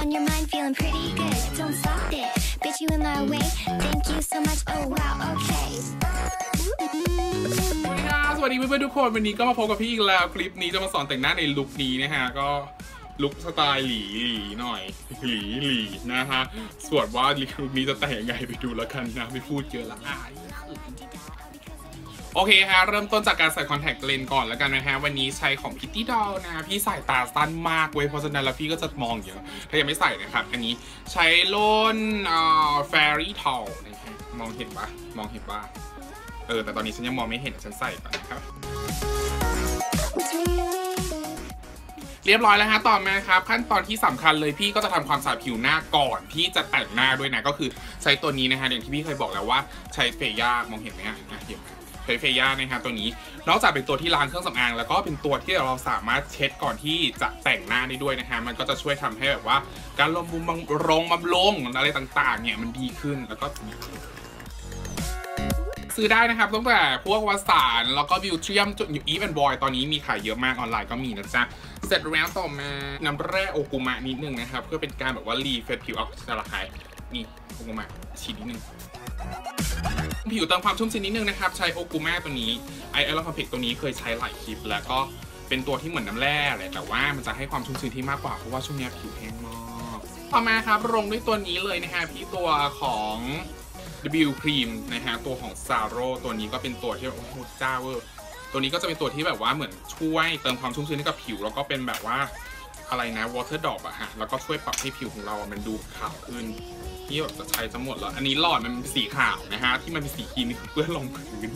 on your mind, feeling pretty good. Don't stop it, bitch, you in my way. Thank you so much. Oh wow, okay. สวัสดีเพื่อนๆทุกคนวันนี้ก็มาพบกับพี่อีกแล้วคลิปนี้จะมาสอนแต่งหน้าในลุคนี้นะฮะก็ลุคสไตล์หลีหลีหน่อยหลีหลีนะฮะส่วนว่าลุคนี้จะแต่งยังไงไปดูแล้วกันนะไม่พูดเยอะละอาย โอเคฮะ เริ่มต้นจากการใส่คอนแทคเลนส์ก่อนแล้วกันนะฮะ วันนี้ใช้ของ Kitty Doll นะพี่ใส่ตาสั้นมากเว้ยเพราะฉะนั้นแล้วพี่ก็จะมองเยอะ ถ้ายังไม่ใส่นะครับ อันนี้ใช้โลนเอ่อ Fairy Tall นะฮะมองเห็นปะมองเห็นปะเออ แต่ตอนนี้ฉันยังมองไม่เห็นฉันใส่ก่อนนะครับเรียบร้อยแล้วฮะต่อมาครับขั้นตอนที่สำคัญเลยพี่ก็จะทำความสะอาดผิวหน้าก่อนที่จะแต่งหน้าด้วยนะก็คือใช้ตัวนี้นะฮะอย่างที่พี่เคยบอกแล้วว่าใช้เฟย่ามองเห็นไหมฮะอะเห็นไหม ใช้เฟย่านะฮะตัวนี้ นอกจากเป็นตัวที่ล้างเครื่องสำอาง แล้วก็เป็นตัวที่เราสามารถเช็ดก่อนที่จะแต่งหน้าได้ด้วยนะฮะมันก็จะช่วยทำให้แบบว่า การลงบุมบำรงบำรงอะไรต่างๆ เนี่ยมันดีขึ้นแล้วก็ซื้อได้นะครับตั้งแต่พวกวสานแล้วก็บิวเทียมจุดอีฟแอนบอยตอนนี้มีขายเยอะมากออนไลน์ก็มีนะจ๊ะเสร็จแล้วต่อมาน้ำแร่โอกุมะนิดนึงนะครับ เพื่อเป็นการแบบว่ารีเฟรชผิวออกจะระคายนี่โอกุมะฉีดนิดนึง ผิวเติมความชุ่มชื้นนิดนึงนะครับ ใช้โอกุมะตัวนี้ไอเอลคอมเพกตัวนี้เคยใช้หลายคลิป แล้วก็เป็นตัวที่เหมือนน้ำแร่แหละแต่ว่ามันจะให้ความชุ่มชื้นที่มากกว่าเพราะว่าช่วงนี้ผิวแห้งมากต่อมาครับลงด้วยตัวนี้เลยนะฮะพี่ตัวของ W ครีมนะฮะตัวของ s a r o ตัวนี้ก็เป็นตัวที่โอ้โหจ้าเวอร์ตัวนี้ก็จะเป็นตัวที่แบบว่าเหมือนช่วยเติมความชุ่มชื้นให้กับผิว แล้วก็เป็นแบบว่าอะไรนะ water drop อะฮะแล้วก็ช่วยปรับให้ผิวของเราอะมันดูขาวขึ้น ที่แบบจะใช้จะหมดแล้ว อันนี้หลอดมันเป็นสีขาวนะฮะ ที่มันเป็นสีครีมนี่คือเพื่อลงพื้น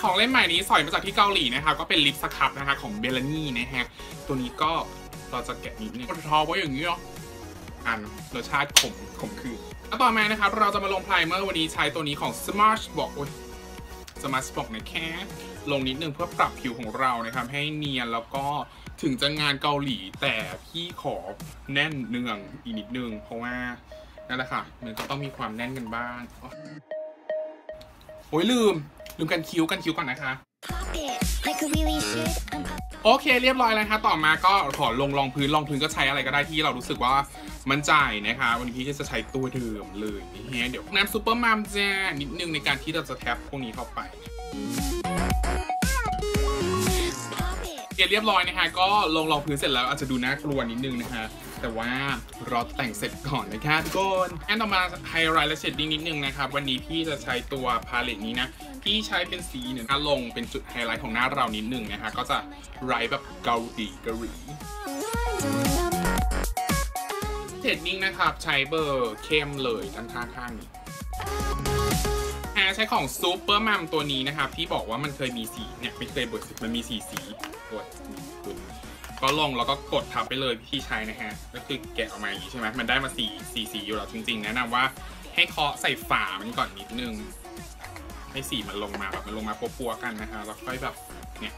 ของเล่นใหม่นี้สอยมาจากที่เกาหลีนะคะ ก็เป็นลิปสครับนะคะของเบลนี่นะฮะ ตัวนี้ก็เราจะแกะนิดนึงทอไว้อย่างนี้เนาะอันรสชาติขมขมคือแล้วต่อมานะครับ เราจะมาลงไพรเมอร์วันนี้ใช้ตัวนี้ของ Smart Box โอ้ย Smart Box นะแค่ลงนิดนึงเพื่อปรับผิวของเรานะครับ ให้เนียนแล้วก็ ถึงจะงานเกาหลีแต่พี่ขอแน่นเนืองอีกนิดนึง เพราะว่านั่นแหละค่ะ มันก็ต้องมีความแน่นกันบ้างโอ้ยลืม ลืมกันคิ้วกันคิ้วก่อนนะคะ โอเคเรียบร้อยแล้วคะต่อมาก็ขอลงรองพื้นรองพื้นก็ใช้อะไรก็ได้ที่เรารู้สึกว่ามั่นใจนะคะ วันนี้พี่ก็จะใช้ตัวเดิมเลยนี่ฮะเดี๋ยวน้ำซูเปอร์มัมจ้านิดนึงในการที่เราจะแท็บพวกนี้เข้าไป เสร็จเรียบร้อยนะคะ ก็ลงรองพื้นเสร็จแล้วอาจจะดูน่ากลัวนิดนึงนะคะ แต่ว่าราแต่งเสร็จก่อนนะคะทุกคนแอนต่อมาไฮไลท์และเชดดิ้งนิดนึงนะครับ วันนี้พี่จะใช้ตัวพาเลตนี้นะพี่ใช้เป็นสีเนี่ยลงเป็นจุดไฮไลท์ของหน้าเรานิดนึงนะคะ ก็จะไรแบบเกาหลีเกาหลีเทรดดิ้งนะครับใช้เบอร์เข้มเลยทั้งข้างข้างๆนี้ ใช้ของซูเปอร์มัมตัวนี้นะครับ ที่บอกว่ามันเคยมีสีเนี่ยไม่เคยบิกสีมันมีสีสีตัวนี้ตัวนี้ก็ลงแล้วก็กดทับไปเลยพี่ใช้นะฮะก็คือแกะออกมาอย่างนี้ใช่ไหมมันได้มาสีสีสีอยู่แล้วจริงๆแนะนำว่าให้เคาะใส่ฝามันก่อนนิดนึง ให้สีมันลงมาแบบมันลงมาปัวๆกันนะฮะแล้วค่อยแบบเนี่ย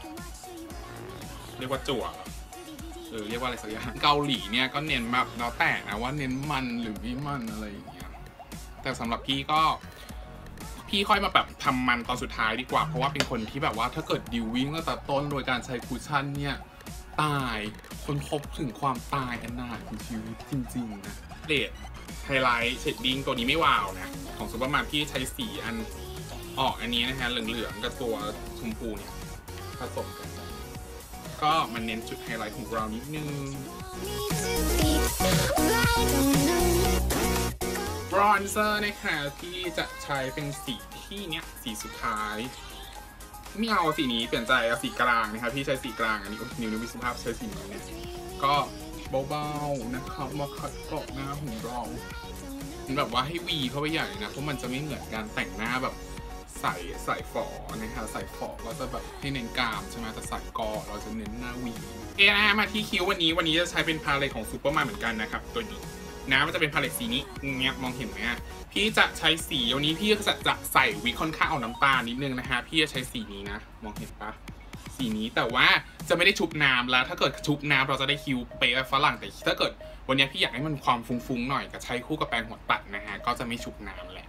เรียกว่าจั่วเหรออเรียกว่าอะไรสักอย่างเกาหลีเนี่ยก็เน้นแบบแล้วแต่นะว่าเน้นมันหรือไม่มันอะไรอย่างเงี้ยแต่สำหรับพี่ก็ พี่ค่อยมาแบบทำมันตอนสุดท้ายดีกว่า เพราะว่าเป็นคนที่แบบว่าถ้าเกิดดิววิ่งตั้งแต่ต้นโดยการใช้คุชชั่นเนี่ย ตายคนพบถึงความตายอันนาถของชีวิตจริงๆนะเลดไฮไลท์เชดดิ้งตัวนี้ไม่วาวนะ ของซูเปอร์มาร์พี่ใช้สีอันออกอันนี้นะฮะเหลืองๆกับตัวชมพูเนี่ยผสมกันก็มันเน้นจุดไฮไลท์ของเรานิดนึง รอนเซอร์นะคะที่จะใช้เป็นสีที่เนี้ยสีสุดท้ายไม่เอาสีนี้เปลี่ยนใจเอาสีกลางนะครับพี่ใช้สีกลางอันนี้นิวนิววิสุภาพใช้สีนี้ก็เบาๆนะครับมาขัดเกาะหน้าของเรามันแบบว่าให้วีเข้าไปใหญ่นะเพราะมันจะไม่เหมือนการแต่งหน้าแบบใส่ใส่ฝอนะคะใส่ฝอเราจะแบบให้เน้นกรามใช่ไหมแต่ใส่กอเราจะเน้นหน้าวีเออมาที่คิ้ววันนี้วันนี้จะใช้เป็นพาเลตของซูเปอร์มาเหมือนกันนะครับตัวนี้ นะมันจะเป็นพาเลตสีนี้เงี้ยมองเห็นไหมฮะพี่จะใช้สีวันนี้พี่จะจะใส่วิค่อนข้างเอาน้ำตาลนิดนึงนะฮะพี่จะใช้สีนี้นะ มองเห็นปะสีนี้แต่ว่าจะไม่ได้ชุบน้ำแล้ว ถ้าเกิดชุบน้ำเราจะได้คิวเป๊ะฝรั่งแต่ถ้าเกิด วันนี้พี่อยากให้มันความฟุ้งๆหน่อยก็ใช้คู่กับแปรงหัวตัดนะฮะก็จะไม่ชุบน้ำแหละ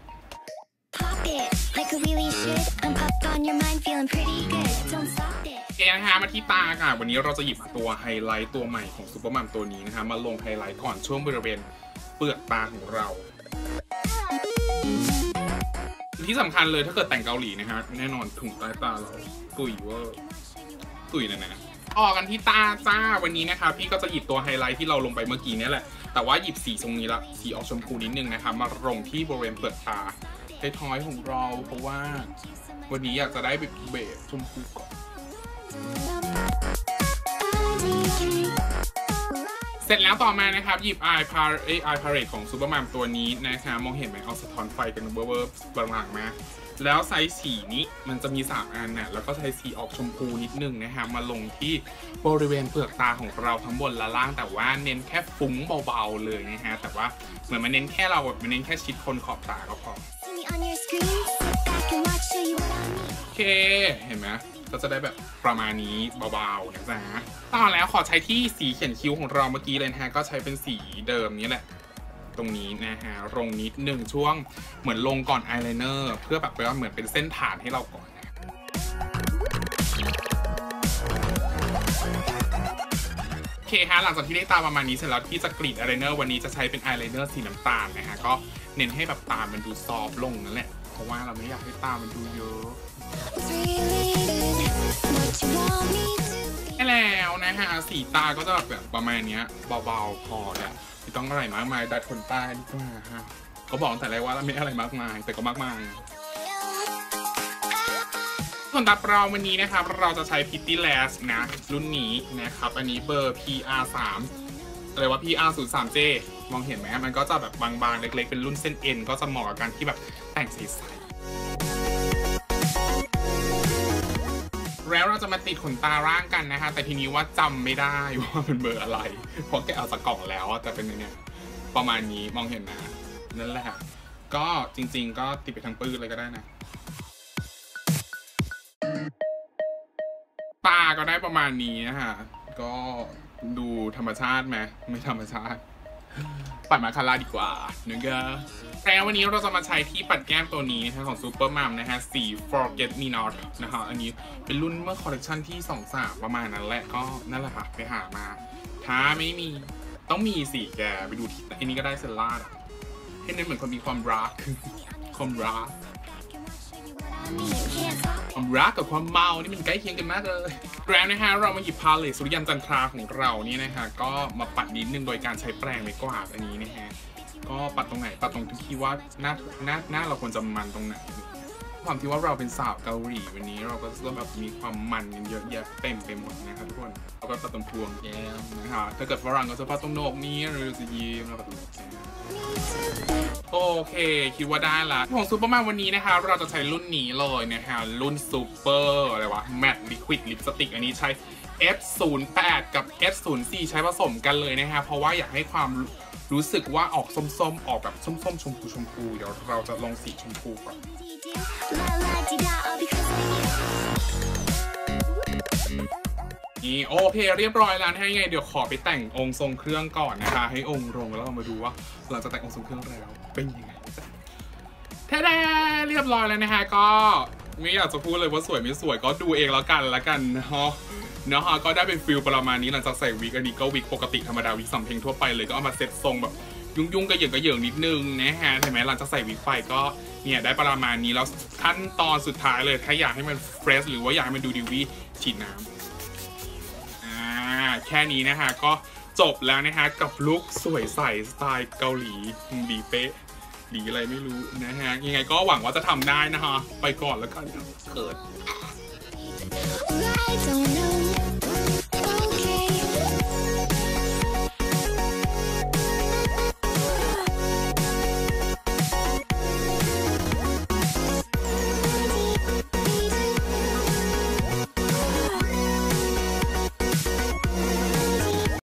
it like I really should. I'm up on your mind, feeling pretty good. Don't stop it. โอเคนะคะมาที่ตาค่ะ วันนี้เราจะหยิบตัวไฮไลท์ตัวใหม่ของซูเปอร์มัมตัวนี้นะคะ มาลงไฮไลท์ก่อนช่วงบริเวณเปลือกตาของเรา ที่สำคัญเลยถ้าเกิดแต่งเกาหลีนะฮะ แน่นอนถุงใต้ตาเราตุยเวอร์ตุยแน่ๆออกกันที่ตาจ้าวันนี้นะคะ พี่ก็จะหยิบตัวไฮไลท์ที่เราลงไปเมื่อกี้นี่แหละ แต่ว่าหยิบสีตรงนี้ละสีออกชมพูนิดนึงนะคะมาลงที่บริเวณเปลือกตา ท้ายของเรา เพราะว่า วันนี้อยากจะได้แบบเบสชมพูก่อนเสร็จแล้วต่อมานะครับ หยิบ eye p a r เอ eye palette ของซูเปอร์แมัมตัวนี้นะคะมองเห็นไหมเอาสะท้อนไฟกันเวอร์เวอร์บางๆมา แล้วไซส์สีนี้มันจะมี3อันน่ะแล้วก็ใช้สีออกชมพูนิดนึงนะฮะมาลงที่บริเวณเปลือกตาของเราทั้งบนและล่าง แต่ว่าเน้นแค่ฟุ้งเบาๆเลยนะฮะแต่ว่าเหมือนมันเน้นแค่เราแบบมันเน้นแค่ชิดคนขอบตาก็พอ โอเค เห็นไหมก็จะได้แบบประมาณนี้เบาๆนะจ๊ะต่อแล้วขอใช้ที่สีเขียนคิ้วของเราเมื่อกี้เลยนะฮะก็ใช้เป็นสีเดิมนี้แหละ ตรงนี้นะฮะลงนิดหนึ่งช่วงเหมือนลงก่อนอายไลเนอร์เพื่อแบบว่าเหมือนเป็นเส้นฐานให้เราก่อนนะโอเคฮะหลังจากที่ได้ตาประมาณนี้เสร็จแล้วที่จะกรีดอายไลเนอร์วันนี้จะใช้เป็นอายไลเนอร์สีน้ำตาลนะฮะก็ เน้นให้แบบตามันดูซอฟลงนั่นแหละ เพราะว่าเราไม่อยากให้ตามันดูเยอะ Really what you want me to be. ใช่แล้วนะฮะสีตาก็จะแบบประมาณเนี้ยเบาๆพอแหละไม่ต้องอะไรมากมายดัดขนตาดีกว่าฮะก็บอกแต่แรกว่าไม่อะไรมากมาย แต่ก็มากมายส่วนตาเราวันนี้นะครับ เราจะใช้ Pitty Lash นะ รุ่นนี้นะครับ อันนี้เบอร์ PR 3 อะไรว่า PR 0 3 J มองเห็นไหมมันก็จะแบบบางๆ เล็กๆ เป็นรุ่นเส้นเอ็นก็จะเหมาะกับการที่แบบแต่งใสๆแล้วเราจะมาติดขนตาร่างกันนะคะ แต่ทีนี้ว่าจำไม่ได้ว่าเป็นเบอร์อะไร เพราะแกเอาจากกล่องแล้วอะแต่เป็นเนี่ยประมาณนี้มองเห็นนะนั่นแหละก็จริง ๆ ก็ติดไปทั้งปื้นเลยก็ได้นะตาก็ได้ประมาณนี้นะคะก็ ดูธรรมชาติไหมไม่ธรรมชาติ ปัดมาคาราดีกว่านึกอะแล้ววันนี้เราจะมาใช้ที่ปัดแก้มตัวนี้นะคะของซูเปอร์มัมนะฮะสี Forget Me Not นะคะอันนี้เป็นรุ่นเมื่อคอลเลกชันที่2 3ประมาณนั้นแหละก็นั่นแหละค่ะไปหามา ถ้าไม่มีต้องมีสิแกไปดูที่อันนี้ก็ได้เซลล่าดให้เน้นเหมือนคนมีความรักความรัก ความรักกับความเมานี่มันใกล้เคียงกันมากเลยแล้วนะฮะเรามาหยิบพาเลตสุริยันจันทราของเรานี่นะฮะก็มาปัดนิดนึงโดยการใช้แปรงไม้กวาดอันนี้นะฮะก็ปัดตรงไหนปัดตรงที่ว่าหน้าหน้าหน้าเราควรจะมันตรงไหน ความที่ว่าเราเป็นสาวเกาหลีวันนี้เราก็จะแบบมีความมันกันเยอะแยะเต็มไปหมดนะครับทุกคนเราก็ปัดตรงพวงแก้มนะคะถ้าเกิดฝรั่งก็จะปัดตรงโหนกนี้หรือจะยิ้มแล้วปัดตรงโหนกแก้มโอเค คิดว่าได้ละของซูเปอร์มนวันนี้นะคะเราจะใช้รุ่นนี้เลยนะฮะรุ่นซูเปอร์อะไรวะแมตต์ลิควิดลิปสติกอันนี้ใช้ S08 กับ S04 ใช้ผสมกันเลยนะฮะเพราะว่าอยากให้ความรู้สึกว่าออกส้มๆ ออกแบบส้มๆ ชมพูชมพูเดี๋ยวเราจะลองสีชมพูก่อน นี่โอเคเรียบร้อยแล้วนะฮะยังไงเดี๋ยวขอไปแต่งองค์ทรงเครื่องก่อนนะคะ ให้องค์ลงแล้วเรามาดูว่าหลังจากแต่งองค์ทรงเครื่องแล้วเป็นยังไงจ้ะแท้ๆเรียบร้อยแล้วนะฮะก็ไม่อยากจะพูดเลยว่าสวยไม่สวยก็ดูเองแล้วกันและกันนะฮะนะฮะก็ได้เป็นฟิลประมาณนี้หลังจากใส่วิกอันนี้ก็วิกปกติธรรมดาวิกสำเพ็งทั่วไปเลยก็เอามาเซ็ตทรงแบบ ยุ่งๆกระเหยิงกระเหยิงนิดนึงนะฮะเห็นไหมหลังจากใส่วิกไปก็เนี่ยได้ประมาณนี้แล้วขั้นตอนสุดท้ายเลยถ้าอยากให้มันเฟรชหรือว่าอยากให้มันดูดีวีฉีดน้ำอ่าแค่นี้นะฮะก็จบแล้วนะฮะกับลุคสวยใสสไตล์เกาหลีดีเป๊ะดีอะไรไม่รู้นะฮะยังไงก็หวังว่าจะทำได้นะฮะไปก่อนแล้วกันเกิด